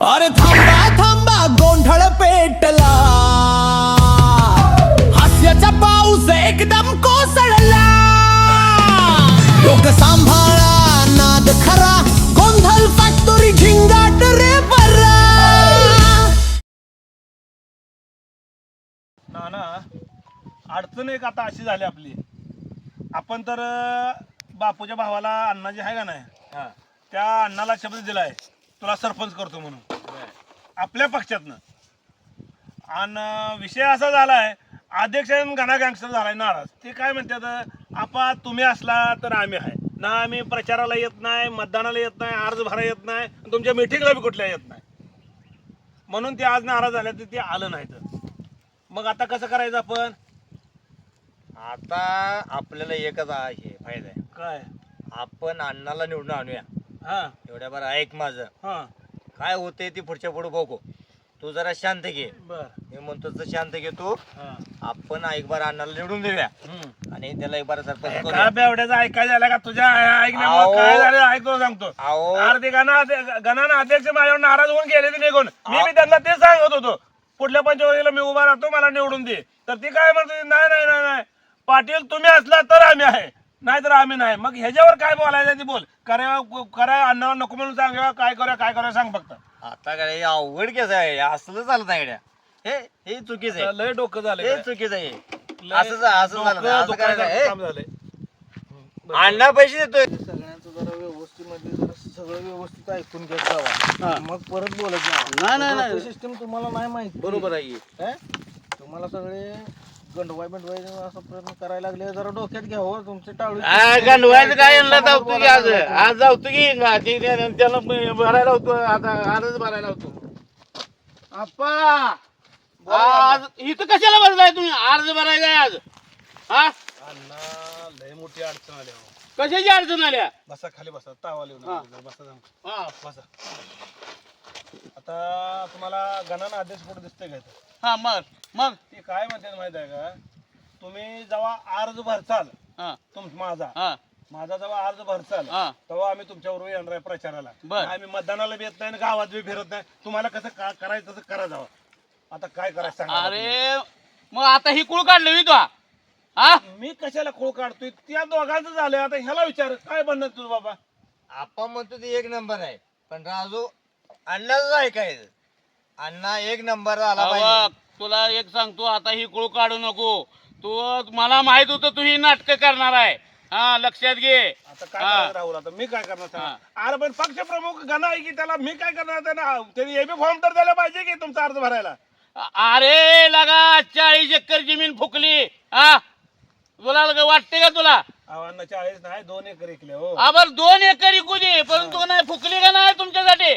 अरे थांबा थांबा गोंधळ पेटला. हास्याचा पाऊस एकदम कोसळला. लोक सांभाळा नाद खरा गोंधळ फॅक्टोरी झिंगाट रे बरा ना ना अडचण एक आता अशी झाली आपली. आपण तर बापूच्या भावाला अण्णा जे आहे का नाही? त्या अण्णाला शब्द दिलाय. तुला सरपंच करतो म्हणून. आपल्या पक्षातनं. आणि विषय असा झालाय अध्यक्ष गणा गँगस्टर झालाय नाराज. ते काय म्हणतात आपा तुम्ही असला तर आम्ही आहे. ना आम्ही प्रचाराला येत नाही मतदानाला येत नाही अर्ज भरायला येत नाही तुमच्या मिटिंगला बी कुठल्या येत नाही. म्हणून ते आज नाराज झाले तर ते आलं नाही तर. मग आता कसं करायचं आपण? आता आपल्याला एकच आहे फायदा आहे. काय? आपण अण्णाला निवडून आणूया. हा. एवढ्या बरं ऐक माझं. हा. काय होते ती पुढच्या पुढे बघू. तू जरा शांत घे. बर. मी म्हणतो तसं शांत घे तू हा. आपण एक बार अण्णाला निवडून देऊया. आणि त्याला एक बार सरपंच काय करूया बेवड्याचं ऐकायला झालं का तुझ्या? अहो. ऐकण्यामुळे काय झालं? ऐकतो सांगतो. गणा गणानं अध्यक्ष माझ्यावर नाराज होऊन गेले ते निघून. मी बी त्यांना ते सांगत होतो. पुढल्या पंचवार्षीला मी उभा राहतो मला निवडून दे. तर ती काय म्हणते? नाही नाही नाही नाही. पाटील तुम्ही असला तर आम्ही आहे. नाही तर आम्ही नाही. मग ह्याच्यावर काय बोलायचं ते बोल. करा करा अण्णावर नको म्हणून सांगा काय करूया काय करूया सांग फक्त. आता काय हे अवघड केस आहे असलं चालत नाही गड्या. हे हे चुकीचं आहे. लय डोकं झालं हे चुकीचं आहे. असं झा- असं झालं नाही. असं करायचं नाही. हे, अण्णा पैसे देतोय. सगळ्यांचं जरा व्यवस्थित जरा सगळं व्यवस्थित ऐकून घेत जावा. मग परत बोलत जावा नाही, नाही, नाही. सिस्टीम तुम्हाला नाही माहिती. बरोबर आहे. काय तुम्हाला सगळे गंडवाय बिंडवाय असं प्रयत्न करायला लागले जरा डोक्यात घ्यावं तुमचे टाळू गंडवायचं काय यांना धावतो की आज आज धावतो की गा- ते त्या- त्याला भरायला होतो आता आजच भरायला होतो. अप्पा आज इथं कशाला बसलाय तुम्ही? अर्ज भरायचा आहे आज. हा? अण्णा लय मोठी अडचण आली अहो. कशाची अडचण आल्या? बसा खाली बसा. तावा लिहून हा. बसा जाऊन. हा. बसा. आता तुम्हाला गणानं आदेश कुठे दिसतोय का इथं? हा मग मग. ते काय म्हणतात माहीत आहे का? तुम्ही जेव्हा अर्ज भरचाल हा. तुम माझा. हा. माझा जेव्हा अर्ज भरचाल हा. तेव्हा आम्ही तुमच्याबरोबर येणार आहे प्रचाराला. बर. आम्ही मतदानाला बी येत नाही आणि गावात बी फिरत नाही. तुम्हाला कसं का- करायचं तसं करा जावं. आता काय करायचं सांगा अरे मग आता ही कुळ काढलं मी तो हा. मी कशाला खोळ काढतोय? त्या दोघांचं झालं आता ह्याला विचार. काय बनणार तुझं बाबा? आपण म्हणतो ते एक नंबर आहे. पण राजू अण्णाच ऐकायचं अण्णा एक नंबर आला पाहिजे. तुला एक सांगतो आता ही कुळ काढू नको. तू मला माहीत होतं तू ही नाटकं करणार आहे. हा लक्षात घे. आता काय हा. राहुल? आता मी काय करणार सांगा? अरे पण पक्ष प्रमुख गण आहे की त्याला मी काय करणार? त्यांना त्यांनी एबी फॉर्म तर द्यायला पाहिजे की तुमचा अर्ज भरायला? अरे लगा चाळीस एकर जमीन फुकली. हा? तुला लगा वाटते का तुला? आव्हाना चाळीस नाही दोन एकर इकले हो. आबर दोन एकर इकू दे परंतु नाही फुकली का नाही तुमच्यासाठी?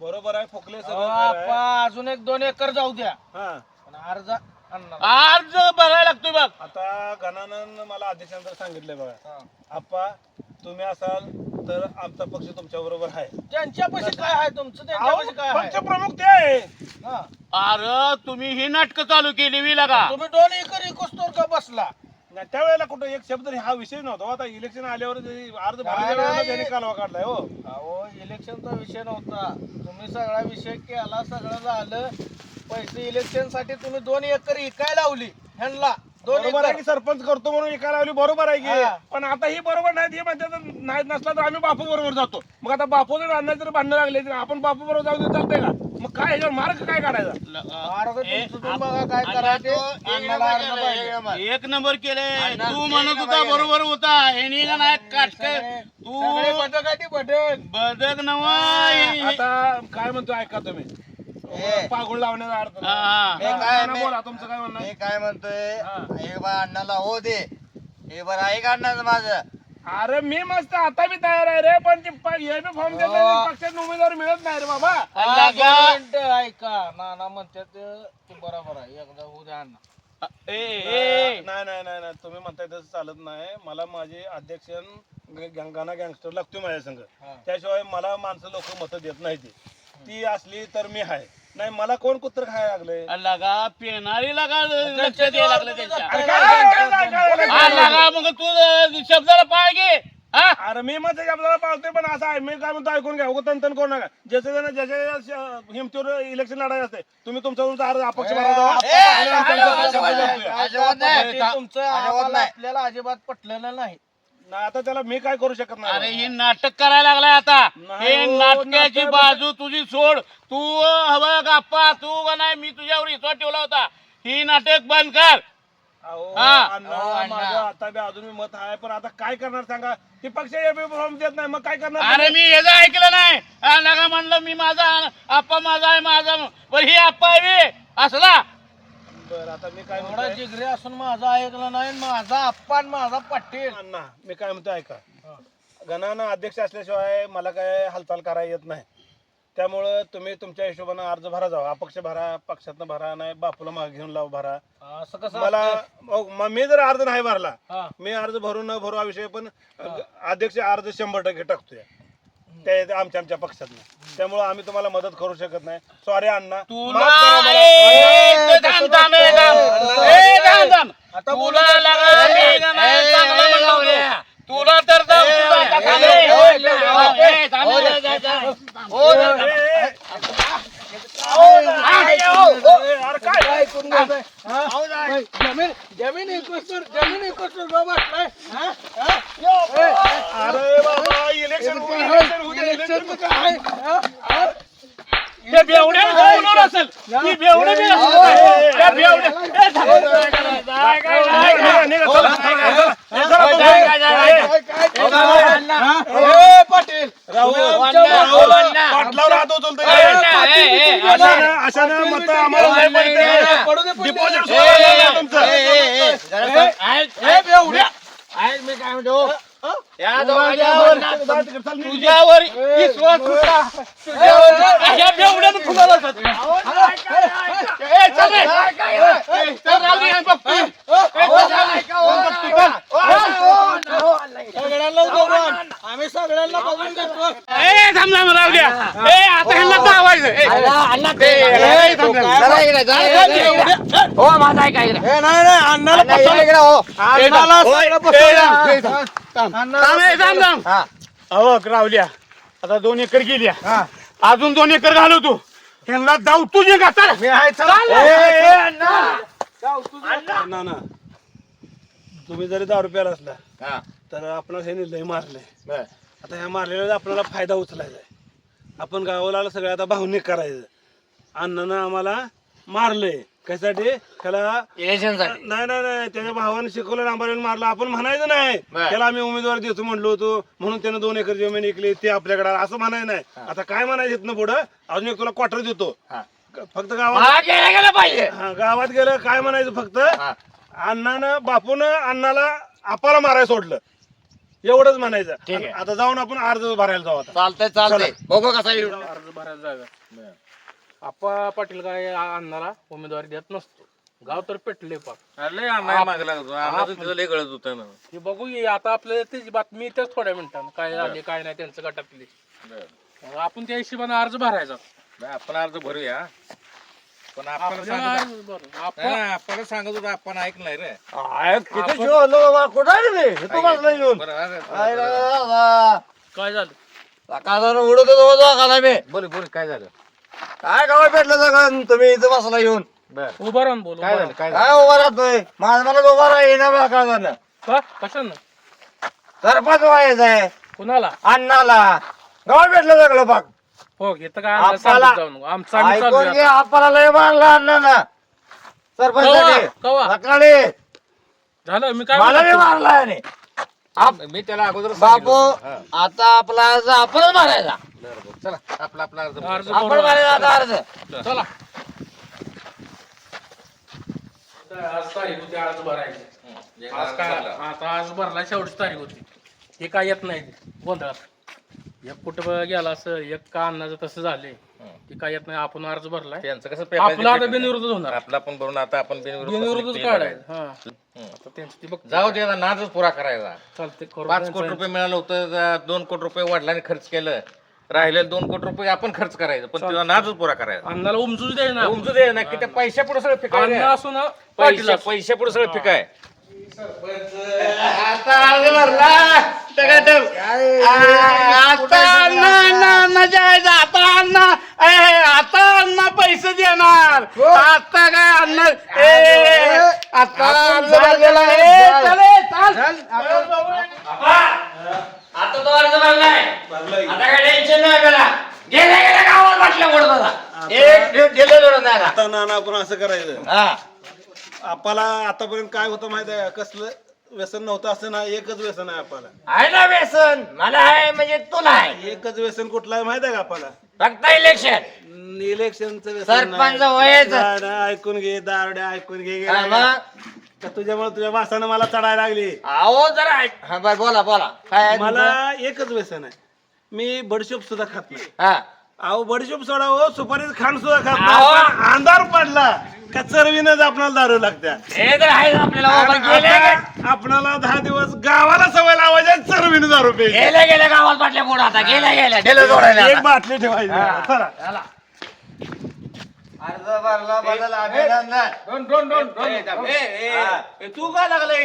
बरोबर आहे फुकले सगळं खरं आहे. आपा, अजून एक दोन एकर जाऊ द्या. हा. पण अर्ज आणणार. अर्ज भरायला लागतोय बघ. आता गणानं मला अध्यक्षांतर सांगितलंय बघा. आप्पा तुम्ही असाल तर आमचा पक्ष तुमच्या बरोबर आहे. त्यांच्यापाशी काय आहे तुमचं? त्यांच्यापाशी काय पक्ष आहे प्रमुख ते आहे. हा. अरे तुम्ही ही नाटकं चालू केली वी लगा तुम्ही दोन एकर इकोस्तोर का बसला? नाही, त्यावेळेला कुठं एक शब्द हा विषय नव्हता हो. आता इलेक्शन आल्यावर जे अर्ज नाही. त्यांनी कालवा काढलाय हो अहो इलेक्शनचा विषय नव्हता तुम्ही सगळा विषय केला सगळं झालं पैसे इलेक्शनसाठी तुम्ही दोन एकर इकाय लावली ह्यांना बरोबर आहे की सरपंच करतो म्हणून एका लावली बरोबर आहे की हा. पण आता ही बरोबर नाही हे म्हणतात नाही नसला तर आम्ही बापू बरोबर जातो मग आता बापू जर अण्णा जर भांडणं लागले तर आपण बापू बरोबर जाऊ दे चालतंय का मग काय ह्याच्यावर मार्ग काय काढायचा अर्ज ए, तुमचं तुम्ही बघा काय अण्णा करायचे एक नंबर केलं, पाहिजे. एक नंबर. एक नंबर केले अण्णा, तू म्हणत होता. बरोबर होता ह्यानी का नाही काटक सगळे तू बदक आहे ती बदक बदक नवा आता काय म्हणतो ऐका तुम्ही ए. पागुळ लावण्याचा अर्थ हा, हा. मी काय. मी- बोला तुमचं काय म्हणणं आहे? मी काय म्हणतोय हा. एक बार अण्णाला हो दे एक बार ऐक अण्णाचं माझं अरे मी मस्त आता बी तयार आहे रे पण ते फॉर्म हो. पक्षात उमेदवार मिळत नाही रे बाबा हा, दोन मिनिटं ऐका नाना म्हणतात ते बरोबर आहे एकदा उद्या अण्णा ए, ए, नाही नाही नाही नाही तुम्ही म्हणताय तसं चालत नाही मला माझे अध्यक्ष गाणा गँगस्टर लागतो माझ्या संघ हा. त्याशिवाय मला माणसं लोक मतं देत नाही ती ती असली तर मी आहे नाही मला कोण कुत्र खायला लागले लगा पेनारी लगा लक्ष द्यायला लागलं त्यांच्या हा, लगा मग तू अ, शब्दाला पाय घे हा अरे मी मग आपल्याला पाळतोय पण असं आहे मी काय म्हणतो ऐकून घ्या उगाच तन करू नका ज्याच्या ज्यानं ज्याच्या ज्याच्या हिमतीवर इलेक्शन लढायचं असते तुम्ही तुमच्या विरुद्ध अर्ज अपक्ष भरा जावा. आणि तुमचं पटलेलं नाही आता त्याला मी काय करू शकत अरे नाही ही नाटक करायला लागलाय आता. नाही हे हो, नाटकाची नाटक- बाजू तुझी सोड. तू हवा गप्पा तू का नाही मी तुझ्यावर विश्वास ठेवला होता. ही नाटक बंद कर. अहो, हा. अण्णा, अहो, अण्णा. माझं आता बी अजून मत आहे पण आता काय करणार सांगा? ते पक्ष फॉर्म देत नाही मग काय करणार अरे मी याचं ऐकलं नाही हा, नका म्हणलं मी माझा आप्पा माझा आहे माझा. पण ही आप्पा आहे बे. असला बरं आता मी काय एवढा म्हणतोय? जिगरी असून माझा ऐकलं नाही माझा आप्पा आणि माझा पाटील. अण्णा मी काय म्हणतो ऐका. गणानं अध्यक्ष असल्याशिवाय मला काय हालचाल करायला येत नाही. त्यामुळं तुम्ही तुमच्या हिशोबानं अर्ज भरा जावा. अपक्ष भरा पक्षातनं भरा नाही बापूला मागे घेऊन लाव भरा. असं कसं मला मग मी जर अर्ज नाही भरला हा. मी अर्ज भरू न भरू हा विषय पण अध्यक्ष अर्ज शंभर टक्के टाकतोय. ते आमच्या आमच्या पक्षातनं त्यामुळं आम्ही तुम्हाला मदत करू शकत नाही सॉरी अण्णा तुला माफ करा मला. ए, ते थांब, थांब, ए, थांब. ए, थांब, थांब. तुला लगा मी का नाही चांगलं म्हणलं होतं. तुला तर जाऊ आता थांब. ए, थांब. ए, ए. हा? जमीन जमीन एकूण जमीन बसलाय हा? हा? अरे बाबा इलेक्शन इलेक्शन काय? ते बेवड्याला बोलवलं असेल. ती बेवडी बी असेल काय? त्या थांब. काय, काय, निघा, निघा, चला, चला, चला, चला, जाय, जाय, जाय. काय काय हा? ए, पाटील राहुल, आमच्या राहुल, अण्णा. पाटलावर हात उचलतोय. ए, अण्णा, ए, ए, अण्णा. अशानं अशानं मत आम्हाला नाही पडते. पडू दे, पडू दे. डिपॉझिट ए, सोडा ए, लागलं तुमचं. ए, ए, ए, जरा थांब. ऐक, ए, बेवड्या. ऐक मी काय म्हणतो या दोघांच्यावर तुझ्यावर विश्वास होता. अशा बेवड्यानं फुलाला जात. ए, चल रे. ए, चल, राहू दे, बघतोय. ए, चल, चल, चल. सगळ्यांना उभं आम्ही सगळ्यांना बघून घेतो ए, थांब, थांब, राहू द्या. ए, आता ह्यांना दावायचं. ए, ए, ए, थांब, थांब. जरा इकडे, जरा इकडे, इकडे. ए, नाही नाही अण्णाला. अण्णाला. सगळं. थांब, ए, थांब, थांब. अहो रावल्या आता दोन एकर गेल्या अजून दोन एकर घालवतो ह्यांना जाऊ तुझे का चल मी आहे चला. चाल. ए, ए, अण्णा. ना ना तुम्ही जरी दहा रुपयाला असला. तर आपण हे लय मारले बर. आता ह्या मारलेला आपल्याला फायदा उचलायचा आहे आपण गावाला सगळं आता भावनिक करायचं अण्णानं आम्हाला मारलंय कशासाठी? त्याला इलेक्शनसाठी नाही नाही नाही. त्याच्या भावाने शिकवलं नांबरेल मारलं. आपण म्हणायचं नाही. बर. त्याला आम्ही उमेदवार देतो म्हणलो होतो. म्हणून त्यानं दोन एकर जमीन ऐकली ते आपल्याकडे आलं. असं म्हणायचं नाही. आता काय म्हणायचं इथनं पुढं? अजून एक तुला क्वार्टर देतो. हा. फक्त गावात मला गेलं गेलं पाहिजे. हा, गावात गेलं काय म्हणायचं फक्त? हा. अण्णानं बापूनं अण्णाला आपाला मारायला सोडलं. एवढंच म्हणायचं. ठीक आहे. आता जाऊन आपण अर्ज भरायला जाऊ आता. चालतंय चालतंय. बघू कसा येईल. अर्ज भरायला जागा आप्पा पाटील काय अण्णाला उमेदवारी देत नसतो. गाव तर पेटले पाक हे बघू ये आता आपल्याला त्याची बातमी येतेच थोड्या मिनिटांनी. काय झाले काय नाही त्यांचं गटातली मग आपण त्या हिशोबाने अर्ज भरायचा. आपण अर्ज भरूया. पण आपण आपल्याला अर्ज भरू. आपण आपण सांगत होतो आपण ऐक नाही रे किती शोधलं बाबा कुठं आहे रे तू बसला येऊन. बरं काय रे बाबा? काय झालं? उडत होतो दोघाला मी. बोल बोल काय झालं? काय गावात भेटलं सगळं? तुम्ही इथं बसला येऊन. बर. उभं राहून बोल काय झालं? काय झालं काय उभा राहतोय माझं मला उभा राहा येणार सकाळचा का? कशानं? सरपंच व्हायचंय कुणाला? अण्णाला. गावात भेटलं सगळं पाक हो घेतं काय आपल्याला- सांगत जाऊ नको. आमचं आम्ही ऐकून चालूया घे आपल्याला लय मारला अण्णानं. सरपंच कवा? कवा? सकाळी. झालं मी काय मला बी म्हणतो? मारला याने. आप- मी त्याला अगोदर बापू आता आपला अर्ज आपण मारायचा चला आपला आपला अर्ज भरू. आपण. मारायचा आता अर्ज. चला. आज तारीख होती अर्ज भरायची. आज काय आता आज भरला शेवटची तारीख होती. हे काय येत नाही गोंधळात. एक कुठं गेला असं एक का अन्नाचं तसं झाले ते काय येत नाही आपण अर्ज भरलाय. त्यांचं कसं आपला आता बिनविरोध होणार. आपला पण भरून आता आपण बिनविरोध बिनविरोधच काढायचं बघायचं. हा आता त्यांचं ती बघ जाऊ दे नाचच पुरा करायचा. चालते पाच कोटी रुपये मिळालं होतं ज- दोन कोटी रुपये वडिलांनी खर्च केलं. राहिले दोन कोटी रुपये आपण खर्च करायचं पण तुझा नाचच पुरा करायचा. अन्नाला उमजूच द्याय ना. उमजू दे ना की त्या पैशा पुढे सगळं फिकाय अन्न रे. असो ना पाटील पैशा असो. पैशा पुढे सगळं फिकाय. आता अर्ज भरला. टकाटक. आता अण्णा अण्णा अण्णाच्या आईचा आता अण्णा ए, आता अण्णा पैसे देणार आता काय अण्णा ए, आता अर्ज भरलेला आहे. ए, चल, ए, चाल. आता तो अर्ज भरलाय आता काय टेन्शन नाही आपल्याला गेल्या गेल्या गावात म्हटलं पुढे दादा एक दिलं जोडून द्यायला आता नाना आपण असं करायचं. हा. आपल्याला आतापर्यंत काय होतं माहिती आहे? कसलं? व्यसन नव्हतं असं ना एकच व्यसन आहे आपल्याला. आहे ना व्यसन? मला आहे म्हणजे तुला आहे. एकच व्यसन कुठलं आहे माहिती आहे का आपल्याला? फक्त इलेक्शन इलेक्शनचं व्यसन सरपंच नाही. व्हायचं. दारड्या ऐकून घे दारड्या ऐकून घे हा, मग? तुझ्यामुळे तुझ्या वासानं मला चढायला लागली. अहो जरा ऐक- हा बर बोला बोला. काय आहे तुमचं? मला एकच व्यसन आहे. मी बडशोप सुद्धा खात नाही. हा. अहो बडशोप सोडा हो सुपारीच खाण सुद्धा खात अहो. नाही पण अंधार पडला का चरवीनच आपल्याला दारू लागत्या? हे तर आपल्याला बाबा. आता आपल्याला दहा दिवस गावाला सवय लावायची चरवीने दारू प्यायची. गेल्या गेल्या गावात म्हटल्या पुढे आता गेल्या गेल्या जोडायला एक आता. बाटली ठेवायची. चला. अर्ज भरला बदल अभिनंदन. दोन दोन दोन दोन ए, तू काय लागलंय?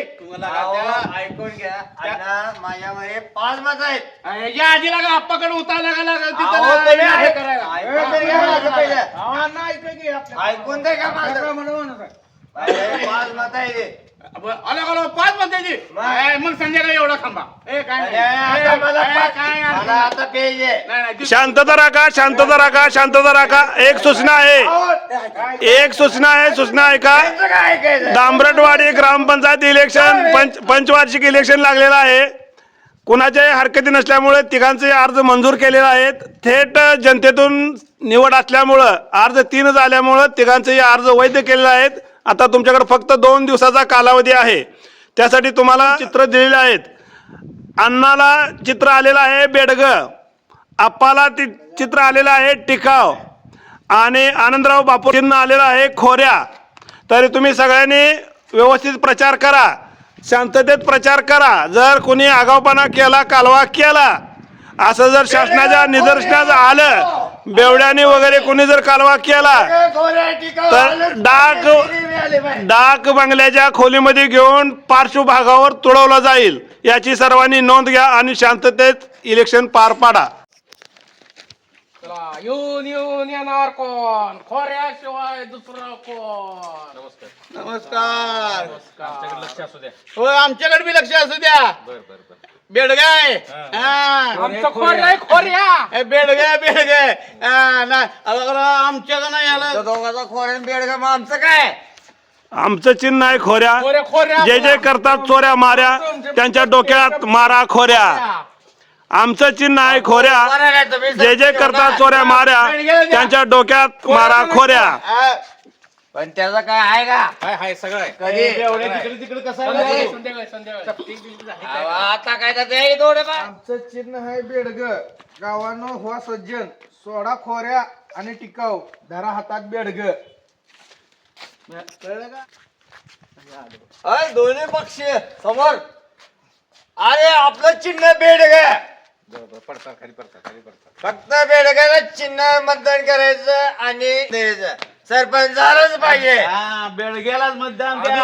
अहो, ऐकून घ्या. अण्णा माझ्यामध्ये पाच मत आहेत या आजीला का आप्पाकडे उतारला का लागल अहो, तिथं हे. करायला. ऐकून तरी घ्या माझं पहिलं. की ऐकून का माझं? आहे. पाच मत आहे मग संध्याकाळी एवढा थांबा ए काय नाही. आता ए, मला ए, पाच- मला आता पेज आहे नाही, नाही, शांतता राखा शांतता राखा शांतता राखा एक सूचना आहे एक सूचना आहे सूचना ऐका दामरटवाडी काय ऐकायचं ग्रामपंचायत इलेक्शन पंच पंचवार्षिक इलेक्शन लागलेलं आहे कुणाच्याही हरकती नसल्यामुळे तिघांचे अर्ज मंजूर केलेले आहेत थेट जनतेतून निवड असल्यामुळं अर्ज तीन झाल्यामुळं तिघांचेही अर्ज वैध केलेले आहेत आता तुमच्याकडे फक्त दोन दिवसाचा कालावधी आहे. त्यासाठी तुम्हाला चित्र दिलेले आहेत. अण्णाला चित्र आलेलं आहे बेडग. आप्पाला ति चित्र आलेलं आहे टिकाव. आणि आनंदराव बापूजींना आलेलं आहे खोऱ्या. तरी तुम्ही सगळ्यांनी व्यवस्थित प्रचार करा. शांततेत प्रचार करा. जर कोणी आगावपणा केला कालवा केला असं जर शासनाच्या निदर्शनाचं आलं बेवड्याने वगैरे कोणी जर कालवा केला तर डाक डाक बंगल्याच्या खोलीमध्ये घेऊन पार्श्वभागावर तुडवला जाईल. याची सर्वांनी नोंद घ्या आणि शांततेत इलेक्शन पार पाडा. चला येऊन येऊन येणार कोण? खोऱ्याशिवाय दुसरं कोण? नमस्कार. आमच्याकडे लक्ष असू द्या. हो आमच्याकडे बी लक्ष असू द्या. बर बर बर. बेडगाय. हा. आमचं खोऱ्या ए, बेडगाय बेडगाय. हा, नाही अगं, आमच्याकडे नाही आलं. दोघाचा खोऱ्यान बेडगा मग आमचं काय? आमचं चिन्ह आहे खोऱ्या. खोऱ्या खोऱ्या जे जे करतात चोऱ्या माऱ्या त्यांच्या डोक्यात मारा खोऱ्या. आमचं चिन्ह आहे खोऱ्या. जे जे करतात चोऱ्या माऱ्या त्यांच्या डोक्यात मारा खोऱ्या. हा, पण त्याचा काय आहे का? हाय हाय सगळं आहे. कधी? एवढे तिकडे तिकडे कसं आहे? संध्याकाळी बघू. संध्याकाळी संध्याकाळी. अहो, आता काय तर थोडे आमचं चिन्ह आहे बेडग. गावानं हुआ सज्जन. सोडा खोऱ्या आणि टिकाऊ. धरा हातात बेडग. कळलं का? अय दोन्ही पक्ष समोर. अरे आपलं चिन्ह बेडग. बरं, बरं, पडतात खाली पडतात खाली पडतात. फक्त बेडगाला चिन्ह मतदान करायचं आणि द्यायचं. सरपंचालाच पाहिजे. हा बेडग्यालाच मतदान द्या.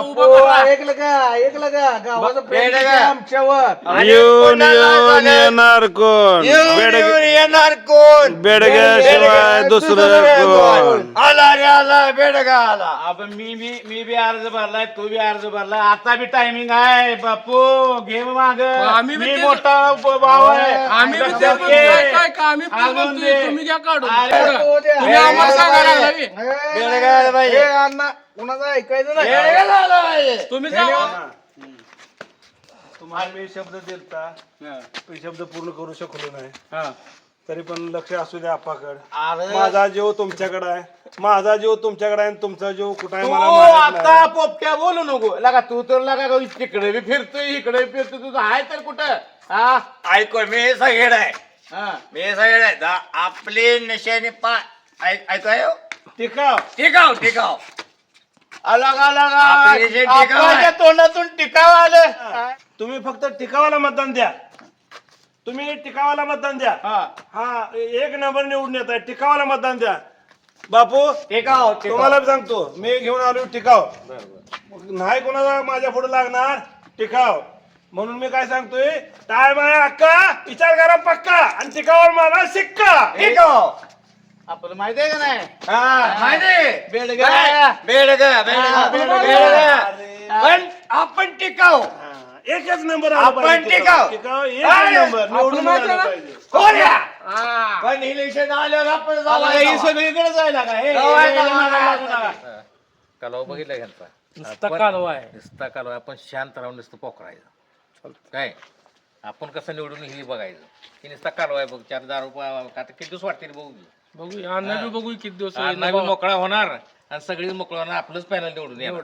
उभं- करा. ऐकलं का? ऐकलं का? गावाचं प्रेम बेडग. किती आमच्यावर. आणि येऊन कोणाला येऊन झालं? येणार कोण? येऊन बेडग येऊन येणार कोण? बेडग्याशिवाय दुसरं कोण? आला रे आला बेडगा आला? आपण मी बी मी बी अर्ज भरलाय तू बी अर्ज भरलाय आता बी टायमिंग आहे बापू घे माग आम्ही बी मी तेच- मोठा ब- भाऊ आहे. आम्ही बी लक्षात तेच घे. म्हणतोय, काय का आम्ही तेच आणून म्हणतोय, दे. तुम्ही घ्या काढून. अरे, पुढं. तुम्ही आम्हाला सांगायला लागलाय बी. बेडगा आला पाहिजे. ए, अण्णा कुणाचं ऐकायचं नाही? बेडगा आला पाहिजे. तुम्ही जावा. तुम्हाला मी शब्द दिलता. हा, मी शब्द पूर्ण करू शकलो नाही. हा. तरी पण लक्ष असू द्या आपाकड. अरे. माझा जीव तुमच्याकडे आहे. माझा जीव तुमच्याकडे आहे आणि तुमचा जीव कुठे आहे तू मला माहीत आता नाही. पोपट्या बोलू नको. लगा तू तर लगा का तिकडे बी फिरतोय इकडे बी फिरतोय. तुझं आहे तर कुठं? हा? ऐको मी सगळेड आहे. हा. मी सगळेड आहे. दा- आपली निशाने पा ऐक- ऐकाय? टिकाव. टिकाव टिकाव. अलग अलग. आपली जे टिकाव आहे. आपल्या तोंडातून टिकाव आलं. तुम्ही फक्त टिकावाला मतदान द्या. तुम्ही टिकावाला मतदान द्या. हा. हा एक नंबर निवडून येत आहे. टिकावाला मतदान द्या. बापू टिकाव तुम्हाला बी सांगतो मी घेऊन आलो टिकाव. नाही कोणाला माझ्या पुढे लागणार टिकाव. म्हणून मी काय सांगतोय टाय माया अक्का विचार करा पक्का. आणि टिकावर मला शिक्का टिकाव. आपलं माहिती आहे का नाही? हा माहिती बेडगा. बेडगा बेडगा बेडगा पण आपण टिकाव हा, एकच नंबर आला आपण पाहिजे. टिकाव. नंबर. निवडून आला पाहिजे. कोण या? पण इलेक्शन आल्यावर आपण ही जाऊ सगळीकडे जायला का हे- जाऊ आहे हे- का? मागायला लागू नका. कालवा बघितला घ्यायचा नुसता कालवा आहे. नुसता कालवा आपण शांत राहून नुसतं पोखरायचं काय? आपण कसं निवडून हे बघायचं? हे नुसता कालवा आहे बघ. चार दहा रुपये आता किती दिवस वाटतील बघू? बघू अण्णा बी बघू किती दिवस अण्णा बी मोकळा होणार. आणि सगळीच मोकळा होणार. आपलंच पॅनल निवडून येणार.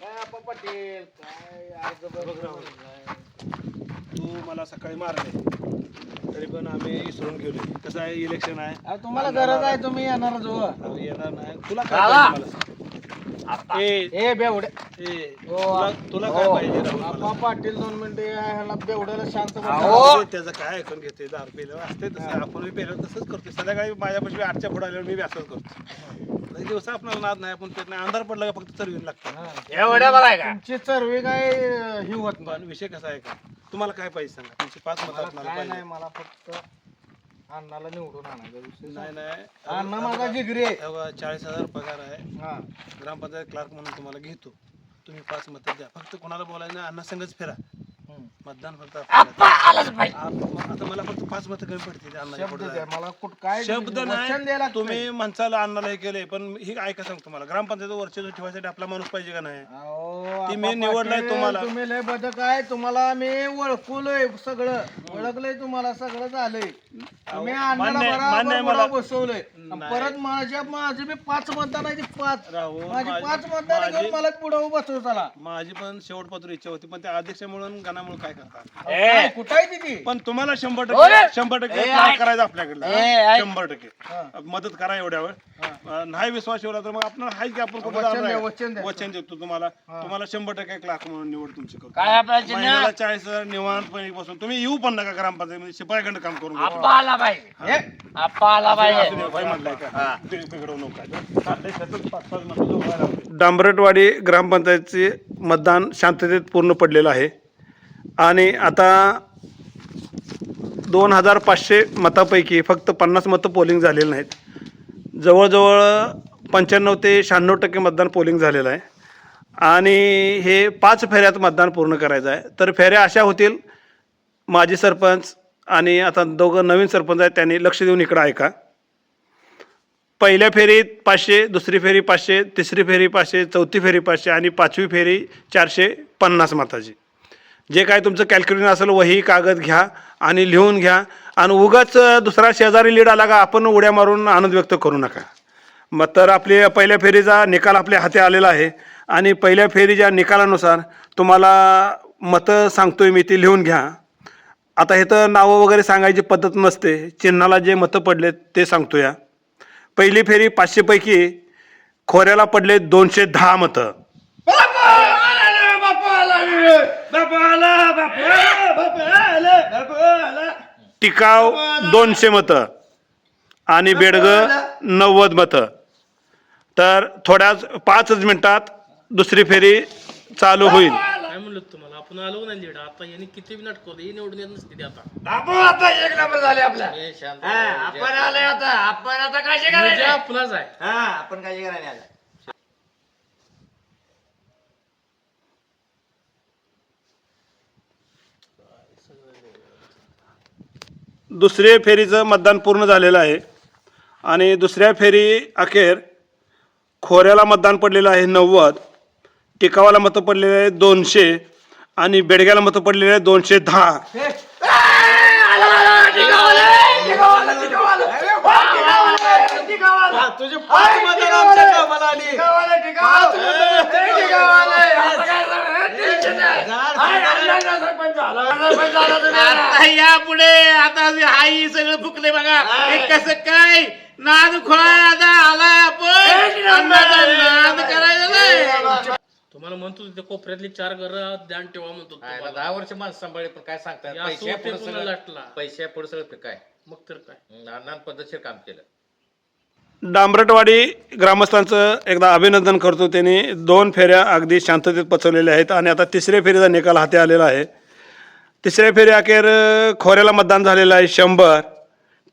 काय आपण पाटील? काय बघ तू मला सकाळी मारले. तरी पण आम्ही विसरून गेलो कसं आहे इलेक्शन आहे? अहो, तुम्हाला गरज आहे तुम्ही येणार जो अहो, येणार नाही. तुला काय आला. पाहिजे मला सांग. ए, ए बेवडे. ए, हो, तुला तुला काय हो. पाहिजे राहुल मला? आपा पाटील दोन मिनिटे ह्याला बेवड्याला शांत बसा. अहो. त्याचं काय ऐकून घेते? दारू पिलं असते तसं. आपण पेलं तसंच करतो. संध्याकाळी माझ्यापाशी आठच्या पुढे आल्यावर मी बी असंच करतो. लई दिवस आपल्याला नाद नाही. आपण त्यात नाही. अंधार पडला का फक्त चरवीन लागतं. एवढ्या बघाय का? तुमची सर्वे काय अं, ही होत नाही. पण विषय कसा आहे का? तुम्हाला काय पाहिजे सांगा? तुमची पाच मत मला काय नाही मला फक्त अण्णाला निवडून आणायचा विषय नाही नाही. अण्णा माझा जिगरी आहे. तेव्हा चाळीस हजार पगार आहे. हा. ग्रामपंचायत क्लार्क म्हणून तुम्हाला घेतो. तुम्ही पाच मत द्या. फक्त कोणाला बोलायचं नाही अण्णा संघच फिरा. मतदान फक्त आपल्याला. आप- आता मला फक्त पाच मत कमी पडतील अण्णाच्या शब्द पुढे. द्या मला कुठ काय शब्द वचन द्यायला नाही. तुम्ही माणसाला अण्णाला हे केले पण ही ऐका सांगतो तुम्हाला. ग्रामपंचायत वर्चस्व ठेवायसाठी आपला माणूस पाहिजे का नाही? अहो, ती आपा मी निवडलाय पाटील, तुम्हाला. तुम्ही लय बदक आहे. तुम्हाला मी ओळखलोय सगळं. ओळखलंय तुम्हाला सगळं झालंय. तुम्ही अण्णाला मान्य आहे, बरोबर मान्य आहे मला. बरोबर बसवलंय. परत माझ्या माझे मी पाच मतदान आहे ती पाच. राहुल, माझी माझी- पाच मतदान माझी- मला पुढे बसव चला. माझी पण शेवटपत्र इच्छा होती पण त्या अध्यक्षामुळे गाण्यामुळे काय करतात काय, कुठं आहे ती पण तुम्हाला शंभर हो. टक्के शंभर टक्के काय करायचं आपल्याकडलं. शंभर टक्के. मदत करा एवढ्यावर. अं, नाही विश्वास ठेवला तर मग आपण हाय की आपण वचन द्या? वचन द्या. वचन देतो तुम्हाला. तुम्हाला शंभर टक्के क्लास म्हणून निवड तुमची काय महिन्याला चाळीस हजार निवांतपणे बसून तुम्ही येऊ पण नका ग्रामपंचायत शिपाईकडे काम करून घेतो. आप्पा आला पाहिजे आप्पा आला पाहिजे? बि- डांबरटवाडी ग्रामपंचायतचे मतदान शांततेत पूर्ण पडलेलं आहे. आणि आता दोन हजार पाचशे मतापैकी फक्त पन्नास मतं पोलिंग झालेली नाहीत. जवळजवळ पंच्याण्णव ते शहाण्णव टक्के मतदान पोलिंग झालेलं आहे. आणि हे पाच फेऱ्यात मतदान पूर्ण करायचं आहे. तर फेऱ्या अशा होतील माजी सरपंच आणि आता दोघं नवीन सरपंच आहेत त्यांनी लक्ष देऊन इकडं ऐका. पहिल्या फेरीत पाचशे दुसरी फेरी पाचशे तिसरी फेरी पाचशे चौथी फेरी पाचशे आणि पाचवी फेरी चारशे पन्नास मताची जे काय तुमचं कॅल्क्युलेशन असेल वही कागद घ्या आणि लिहून घ्या आणि उगाच दुसरा शेजारी लीड आला का आपण उड्या मारून आनंद व्यक्त करू नका. मग तर आपली पहिल्या फेरीचा निकाल आपल्या हाती आलेला आहे आणि पहिल्या फेरीच्या निकालानुसार तुम्हाला मतं सांगतोय मी ती लिहून घ्या. आता हे तर नावं वगैरे सांगायची पद्धत नसते. चिन्हाला जे मतं पडले ते सांगतो या पहिली फेरी पाचशेपैकी खोऱ्याला पडले दोनशे दहा मतं. टिकाव दोनशे मतं आणि बेडगं नव्वद मतं. तर थोड्याच पाचच मिनिटात दुसरी फेरी चालू होईल. काय म्हणलं तुम्हाला आपण आलो नाही लीड. आता यांनी किती बी नाटक हे निवडून येत नसते ते आता. बापू आता एक नंबर झाले आपला हे शांत हा, आपण आलोय आता. आपण आता म्हणजे करायची आपलाच आहे? हा आपण काळजी करायला आला दुसऱ्या फेरीचं मतदान पूर्ण झालेलं आहे. आणि दुसऱ्या फेरी अखेर खोऱ्याला मतदान पडलेलं आहे नव्वद टिकावाला मतं पडलेले आहे दोनशे. आणि बेडग्याला मतं पडलेले दोनशे दहा. तुझे पाच आमच्या कामाला आली आता आई आता जे हाई सगळं फुकले बघा. हे कसं काय? नाद खोळा आता आलाय आपण. अन्नाचा नाद करायचा नाही तुम्हाला म्हणतो तिथे कोपऱ्यातली चार घर ध्यान ठेवा म्हणतो आयला तुम्हाला. दहा वर्ष माणसं सांभाळले पण काय सांगतात? पैसे पुढे पुन्हा सगळं लाटला. पैसे पुढे सगळं काय? मग तर काय? अण्णांनी पद्धतशीर काम केलं. डांबरटवाडी ग्रामस्थांचं एकदा अभिनंदन करतो. त्यांनी दोन फेऱ्या अगदी शांततेत पचवलेल्या आहेत आणि आता तिसऱ्या फेरीचा निकाल हाती आलेला आहे. तिसऱ्या फेरी अखेर अ, खोऱ्याला मतदान झालेलं आहे शंभर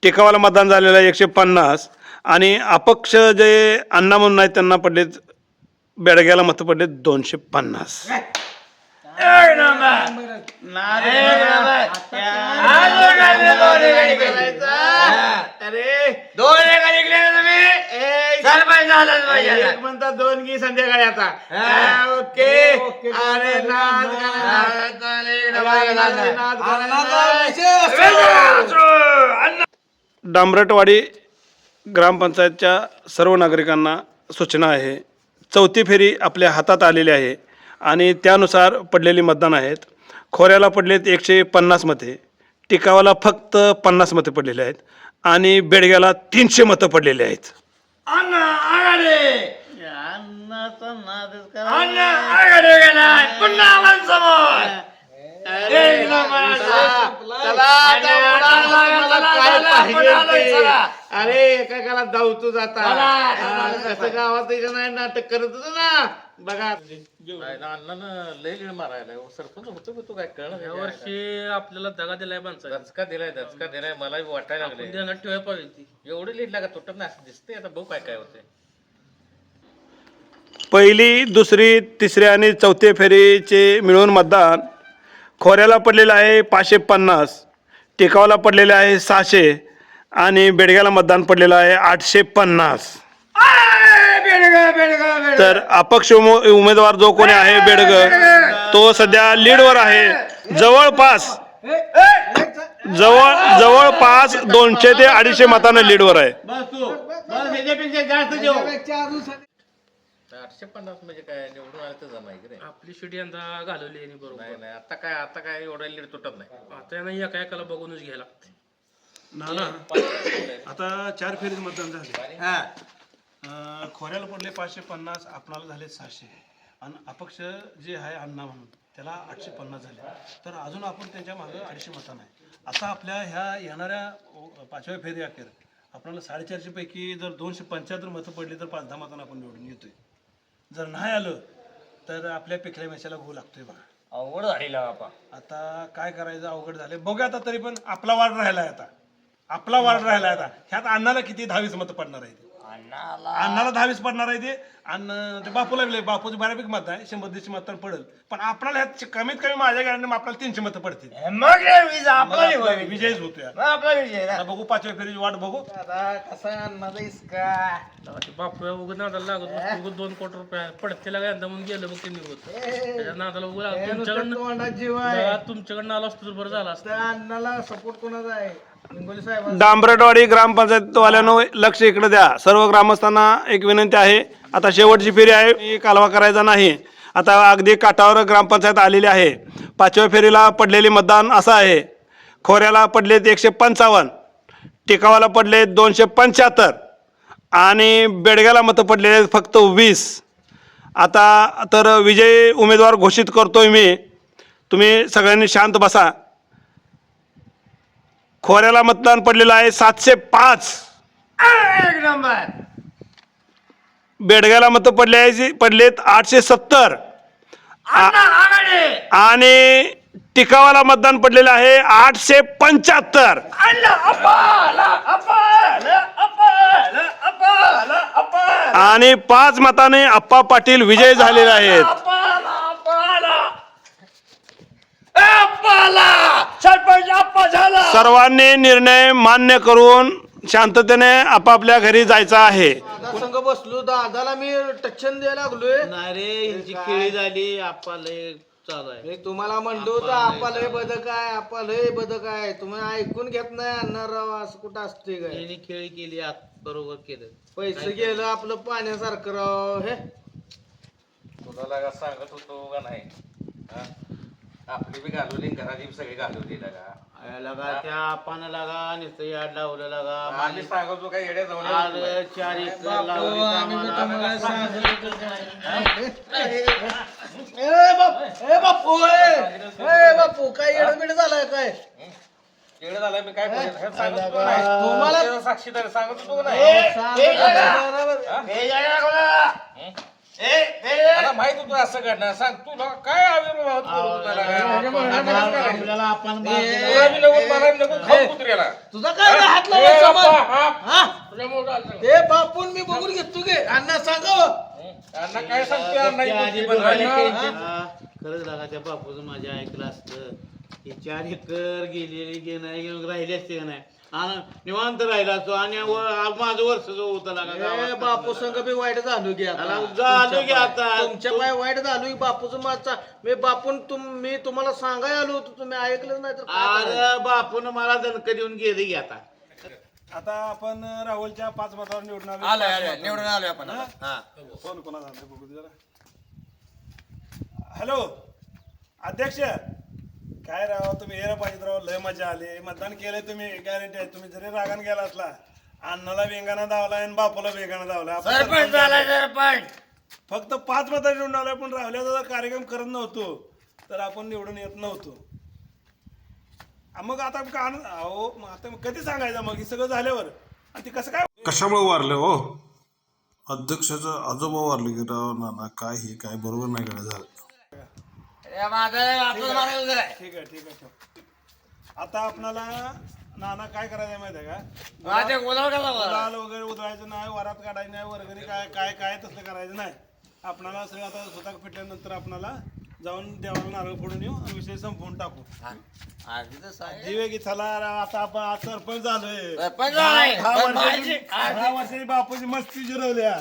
टिकावाला मतदान झालेलं आहे एकशे पन्नास आणि अपक्ष जे अण्णा म्हणून आहेत त्यांना पडलेत बेडग्याला मतं पडलेत दोनशे पन्नास. अरे दोन एका निघले ना तुम्ही. सरपंच झालाच पाहिजे एक म्हणता दोन की संध्याकाळी आता. हा, ओके. अरे नाद डांबरटवाडी ग्रामपंचायतच्या सर्व नागरिकांना सूचना आहे. चौथी फेरी आपल्या हातात आलेली आहे आणि त्यानुसार पडलेली मतदान आहेत. खोऱ्याला पडलेत एकशे पन्नास मते टिकावाला फक्त पन्नास मते पडलेले आहेत आणि बेडग्याला तीनशे मतं पडलेली आहेत. अण्णा आघाडी! अन्नाचा नादच अण्णा आघाडी गेलाय पुन्हा आव्हान एक नंबर अरे एका काळात जाऊ तू जाता असं गावात त्याच्या नाही नाटक करत होत ना बघा अण्णा लय गिळ मारायला सरपंच होतो तू काय कळलं या वर्षी आपल्याला दगा दिलाय माणसा धचका दिलाय धचका दिलाय मला वाटायला लागले ध्यानात ठेवायला पाहिजे एवढं लीड लागा तुटत नाही असं दिसते आता बघू काय काय होते पहिली दुसरी तिसरी आणि चौथी फेरीचे मिळून मतदान खोऱ्याला पडलेलं आहे पाचशे पन्नास टिकावला पडलेले आहे सहाशे आणि बेडग्याला मतदान पडलेलं आहे आठशे पन्नास तर अपक्ष उम- उमेदवार जो कोणी आहे बेडग तो सध्या लीडवर आहे जवळपास जवळ जवळपास दोनशे ते अडीचशे मतानं लीडवर आहे आठशे पन्नास म्हणजे काय? निवडून आलं तर जमायचं रे आपली शिटी यंदा घालवली यांनी बरोबर. नाही नाही. आता काय आता काय एवढं लीड तुटत नाही. आता यांना एका एकाला बघूनच घ्यायला लागते ना ना आता चार फेरीत मतदान झाले. अं, खोऱ्याला पडले पाचशे पन्नास आपणाला झाले सहाशे. आणि अपक्ष जे आहे अण्णा म्हणून त्याला आठशे पन्नास झाले. तर अजून आपण त्यांच्या मागं अडीचशे मतांना आहे आता आपल्या ह्या येणाऱ्या अं, पाचव्या फेरी अखेर आपल्याला साडेचारशे पैकी जर दोनशे पंच्याहत्तर मतं पडली तर पाच दहा मतांना आपण निवडून येतोय. जर नाही आलं तर आपल्या पिकल्या मेशाला गो लागतोय बघा. अवघड झालेला बापा. आता काय करायचं अवघड झाले बघूया आता तरी पण आपला वाढ राहिलाय आता. आपला वाढ राहिलाय आता. ह्यात अण्णाला किती दहावीस मतं पडणार आहे. अण्णाला दहावीस पडणार आहे ते. आणि ते बापूला लय- बापूचं बऱ्यापैकी मत आहे. शंभर दीडशे मत पडेल. पण आपल्याला ह्यात कमीत कमी माझ्या गाडीने आपल्याला तीनशे मतं पडतील. मग रे वीज आपला आपला विजयच होतो यार मग आपला विजय ना. आता बघू पाचव्या फेरीची वाट बघू. आता कसा अन्नाचा इसका बापू उगत नादाला लागत दोन कोटी रुपये पडते लागा यंदा म्हणून गेलं मग ते निघत त्याच्या नादाला उगं. नुसतं तुमच्याकडनं तोंडात जीव आहे. दगा तुमच्याकडनं आला असतो तर बरं झालं असतं. त्या अण्णाला सपोर्ट कोणाचा आहे? डांबरटवाडी ग्रामपंचायतवाल्यानं लक्ष इकडे द्या. सर्व ग्रामस्थांना एक विनंती आहे. आता शेवटची फेरी आहे. ही कालवा करायचा नाही. आता अगदी काठावर ग्रामपंचायत आलेली आहे. पाचव्या फेरीला पडलेले मतदान असं आहे. खोऱ्याला पडलेत एकशे पंचावन्न. टिकावाला पडले दोनशे पंच्याहत्तर. आणि बेडग्याला मतं पडलेले आहेत फक्त वीस. आता तर विजयी उमेदवार घोषित करतोय मी. तुम्ही सगळ्यांनी शांत बसा. खोऱ्याला मतदान पडलेलं आहे सातशे पाच. एक नंबर. बेडग्याला मतं पडले आहे पडलेत आठशे सत्तर. आणि टिकावाला मतदान पडलेलं आहे आठशे पंच्याहत्तर. आणि पाच मताने अप्पा पाटील विजय झालेले आहेत अपाला अपाला अपाला सरपंच अप्पा झाला सर्वांनी निर्णय मान्य करून शांततेने आपापल्या घरी जायचं आहे. संघ बसलो दादाला मी टच्चन द्यायला लागलोय. नाही रे यांची केळी झाली चालू आहे. मी तुम्हाला म्हणलो होतं आपा लय बदक आहे आपा लय बदक आहे. तुम्ही ऐकून घेत नाही अण्णाराव असं कुठं असते काय? यांनी केळी केली आत बरोबर केलं. पैसे गेलं आपलं पाण्यासारखं राव हे. तुला लागा सांगत होतो का नाही? हा? आपली बी घालवली घरातली सगळी घालवली लगा. त्या पान लगा नुसतं याड लावलं लगा. माझी सांगतो काय येडे जाऊन आलं चार एक बापू ए बापू काय एडमिट झालाय काय? येडं झालं मी काय तुम्हाला- साक्षीदार सांगतो तू नाही? मला माहीत होतं असं घडणार सांग तू काय आविर्भाव? आपल्याला आपण. तुला बी नको, मला बी नको, खाऊ कुत्र्याला. तुझा काय रे हात ए, लावायचा बाप्पा, मग? हा. हा? तुझ्यामुळं झालं सगळं. ए बापून मी बघून घेतो गे अण्णा सांगावं अण्णा काय सांगतोय अण्णा ही बंद झाली. हा, खरंच लागा त्या बापूचं माझ्या ऐकलं असतं हे चार एकर गेलेली घेणं घेऊन राहिली असते का नाही आणि निवांत राहिला असतो आणि व- माझं वर्ष जो होतं लागा ए गावात. बापू संग बी वाईट झालो की आता झालो की आता. तुमच्या पाय वाईट झालो की बापूचं माझा मी बापून तुम मी तुम्हाला सांगाय आलो होतो तुम्ही ऐकलं नाही तर काय करायचं? अरे बापून मला दणक देऊन गेले की आता आता आपण राहुलच्या पाच मतावर निवडून आलो आलोय, आलोय, निवडून आलोय आपण आता. हा. फोन कोणाचा हॅलो अध्यक्ष काय राव तुम्ही हे पाहिजे राव लय मजा आली. मतदान केलंय तुम्ही गॅरंटी आहे. तुम्ही जरी रागान गेला असला अण्णाला वेंगाना धावलाय आणि बापूला वेंगाना धावलाय आपण सरपंच झाला सरपंच. फक्त पाच मतं निवडून आलोय पण राहुल्याचा जर कार्यक्रम करत नव्हतो. तर आपण निवडून येत नव्हतो. आ, मग आता का अहो मग आता कधी सांगायचं? मग हे सगळं झाल्यावर. आणि ते कसं काय कशामुळे वारले हो? अध्यक्षाचं आजोबा वारले की राव नाना काय हे काय बरोबर नाही कडे झालं ए, माझं आपलं मारायला झालंय. ठीक आहे. ठीक आहे ठेव. आता आपणाला नाना काय करायचं आहे माहिती आहे का? गुलाल वगैरे उधळायचं नाही वरात काढायचं नाही वर्गणी काय काय काय तसलं करायचं नाही. आपणाला सगळं आता स्वतः फिटल्यानंतर आपणाला जाऊन देवाला नारळ फोडून येऊ आणि विषय संपवून टाकू. की चला आता आपण आज सरपंच झालोय सरपंच झालाय. दहा पण वर्षाची माझी- दहा वर्षाची बापूची मस्ती जिरवल्या.